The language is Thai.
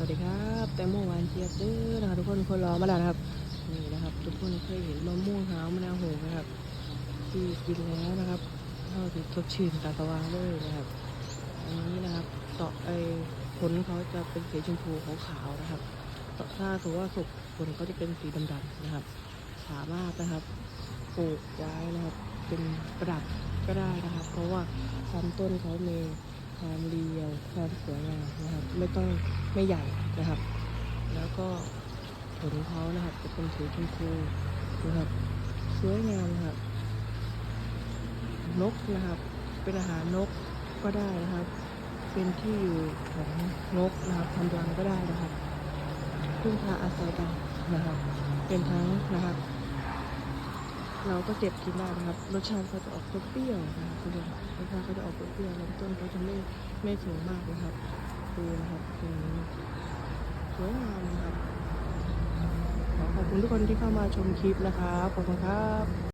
สวัสดีครับแตงโมหวานเจี๊ยบเด้อนะครับทุกคนคนรอมาแล้วนะครับนี่นะครับ ทุกคนเคยเห็นมะม่วงหาวมะนาวโหงนะครับ ที่กินแล้วนะครับเข้าถึงสดชื่นตาสว่างเลยนะครับ อันนี้นะครับต่อไอผลเขาจะเป็นสีชมพูขาวๆนะครับต่อถ้าถือว่าสุกผลเขาจะเป็นสีดำๆนะครับ สามารถนะครับปลูกไว้นะครับเป็นประดับก็ได้นะครับ เพราะว่าลำต้นเขามีความรี ความสวยงามนะครับ ไม่ต้องไม่ใหญ่นะครับ แล้วก็ผลเขานะครับ จะเป็นสีชมพูนะครับสวยงามนะครับ นกนะครับ เป็นอาหารนกก็ได้นะครับ เป็นที่อยู่ของนกนะครับทำรังก็ได้นะครับพึ่งพาอาศัยกันนะครับ เป็นทั้งนะครับ เราก็เก็บกินได้นะครับ รสชาติเขาจะออกเปรี้ยวนะครับคุณผู้ชมรสชาติเขาจะออกเปรี้ยวลำต้นเขาจะไม่ไม่สูงมากนะครับดูนะครับตรงนี้สวยงามนะครับขอขอบคุณทุกคนที่เข้ามาชมคลิปนะครับขอบคุณครับ